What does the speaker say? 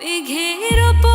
মেঘের ওপর